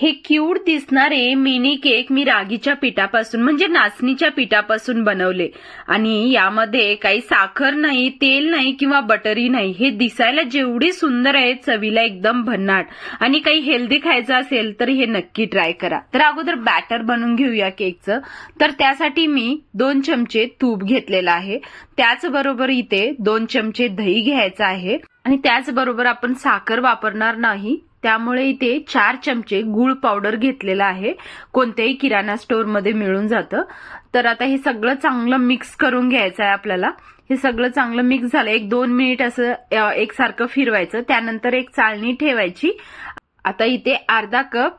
हे क्यूट दिसणारे mini cake मी रागीच्या पिठापासून म्हणजे नाचणीच्या पिठापासून बनवले. आणि यामध्ये काही साखर नाही तेल नाही किंवा बटरी नाही. हे दिसायला जेवढी सुंदर आहे चवीला एकदम भन्नाट. आणि काही हेल्दी खायचं असेल तर हे नक्की ट्राय करा. तर अगोदर बॅटर बनवून घेऊया केकचं तर त्यासाठी मी दोन चमचे तूप घेतलेलं आहे. त्याचबरोबर इथे दोन चमचे दही घ्यायचं आहे. आणि त्याचबरोबर आपण साखर वापरणार नाही. त्यामुळे इथे चार चमचे गुळ पावडर घेतलेला आहे. कोणत्याही किराणा स्टोअरमध्ये मिळून जातं. तर आता हे सगळं चांगलं मिक्स करून घ्यायचं आहे आपल्याला. हे सगळं चांगलं मिक्स झालं. एक दोन मिनिट असं एकसारखं फिरवायचं. त्यानंतर एक चाळणी ठेवायची. आता इथे अर्धा कप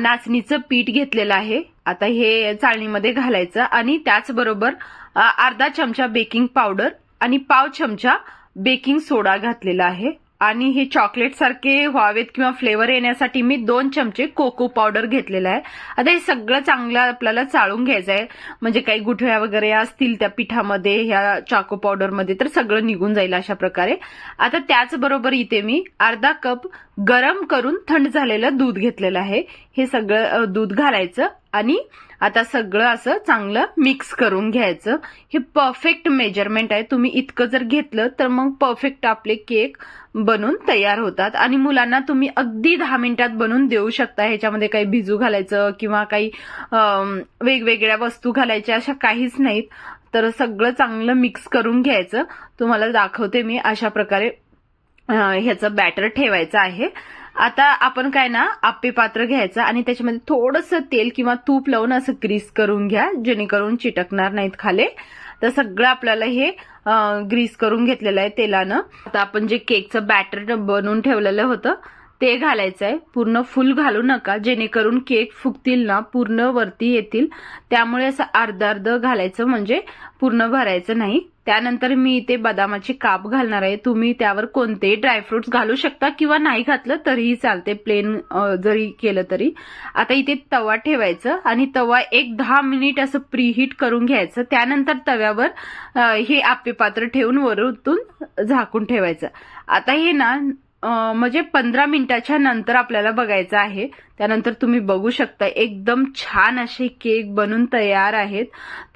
नाचणीचं पीठ घेतलेलं आहे. आता हे चाळणीमध्ये घालायचं. आणि त्याचबरोबर अर्धा चमचा बेकिंग पावडर आणि पाव चमचा बेकिंग सोडा घातलेला आहे. आणि हे चॉकलेट सारखे व्हावेत किंवा फ्लेवर येण्यासाठी मी दोन चमचे कोको पावडर घेतलेला आहे. आता हे सगळं चांगलं आपल्याला चाळून घ्यायचं आहे. म्हणजे काही गुठळ्या वगैरे असतील त्या पिठामध्ये ह्या चाको पावडरमध्ये तर सगळं निघून जाईल अशा प्रकारे. आता त्याचबरोबर इथे मी अर्धा कप गरम करून थंड झालेलं दूध घेतलेलं आहे. हे सगळं दूध घालायचं आणि आता सगळं असं चांगलं मिक्स करून घ्यायचं. हे परफेक्ट मेजरमेंट आहे. तुम्ही इतकं जर घेतलं तर मग परफेक्ट आपले केक बनून तयार होतात. आणि मुलांना तुम्ही अगदी दहा मिनिटात बनवून देऊ शकता. ह्याच्यामध्ये काही भिजू घालायचं किंवा काही वेगवेगळ्या वस्तू घालायच्या अशा काहीच नाहीत. तर सगळं चांगलं मिक्स करून घ्यायचं. तुम्हाला दाखवते मी अशा प्रकारे ह्याचं बॅटर ठेवायचं आहे. आता आपण काय ना आप्पे पात्र घ्यायचं आणि त्याच्यामध्ये थोडंसं तेल किंवा तूप लावून असं ग्रीस करून घ्या जेणेकरून चिटकणार नाहीत खाले. तर सगळं आपल्याला हे ग्रीस करून घेतलेलं आहे तेलानं. आता आपण जे केकचं बॅटर बनवून ठेवलेलं होतं ते घालायचं आहे. पूर्ण फुल घालू नका जेणेकरून केक फुगतील ना पूर्ण वरती येतील. त्यामुळे असं अर्ध अर्ध घालायचं म्हणजे पूर्ण भरायचं नाही. त्यानंतर मी इथे बदामाचे काप घालणार आहे. तुम्ही त्यावर कोणतेही ड्रायफ्रुट्स घालू शकता किंवा नाही घातलं तरीही चालते प्लेन जरी केलं तरी. आता इथे तवा ठेवायचं आणि तवा एक दहा मिनिट असं प्रीहीट करून घ्यायचं. त्यानंतर तव्यावर हे आपे पात्र ठेवून वरतून झाकून ठेवायचं. आता हे ना म्हणजे पंधरा मिनिटाच्या नंतर आपल्याला बघायचं आहे. त्यानंतर तुम्ही बघू शकता एकदम छान असे केक बनून तयार आहेत.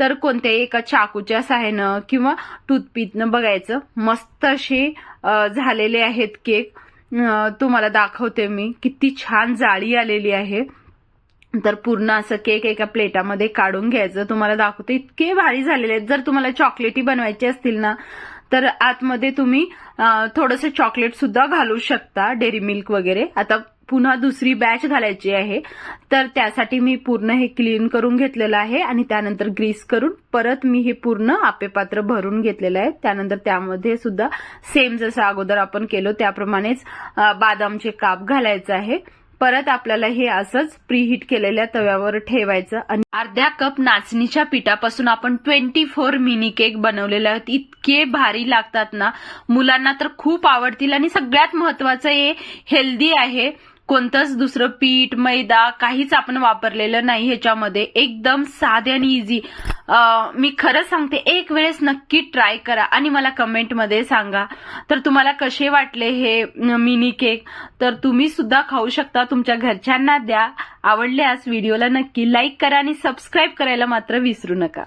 तर कोणत्याही एका चाकूच्या सहाय्यानं किंवा टूथपिकनं बघायचं. मस्त असे झालेले आहेत केक. तुम्हाला दाखवते मी. किती छान जाळी आलेली आहे. तर पूर्ण असं केक एका प्लेटामध्ये काढून घ्यायचं. तुम्हाला दाखवते इतके भारी झालेले आहेत. जर तुम्हाला चॉकलेटी बनवायचे असतील ना तर आतमध्ये तुम्ही थोडंसं चॉकलेट सुद्धा घालू शकता डेअरी मिल्क वगैरे. आता पुन्हा दुसरी बॅच घालायची आहे. तर त्यासाठी मी पूर्ण हे क्लीन करून घेतलेलं आहे आणि त्यानंतर ग्रीस करून परत मी हे पूर्ण आपेपात्र भरून घेतलेलं आहे. त्यानंतर त्यामध्ये सुद्धा सेम जसं अगोदर आपण केलो त्याप्रमाणेच बदामचे बादामचे काप घालायचं आहे. परत आपल्याला हे असंच प्रीहीट केलेल्या तव्यावर ठेवायचं आणि अर्ध्या कप नाचणीच्या पिठापासून आपण ट्वेंटी फोर मिनी केक बनवलेले आहेत. इतके भारी लागतात ना. मुलांना तर खूप आवडतील आणि सगळ्यात महत्वाचं हे हेल्दी आहे. कोणतंच दुसरं पीठ मैदा काहीच आपण वापरलेलं नाही ह्याच्यामध्ये. एकदम साधे आणि इझी मी खरं सांगते एक वेळेस नक्की ट्राय करा आणि मला कमेंटमध्ये सांगा. तर तुम्हाला कसे वाटले हे मिनी केक तर तुम्ही सुद्धा खाऊ शकता तुमच्या घरच्यांना द्या. आवडल्यास व्हिडिओला नक्की लाईक करा आणि सबस्क्राईब करायला मात्र विसरू नका.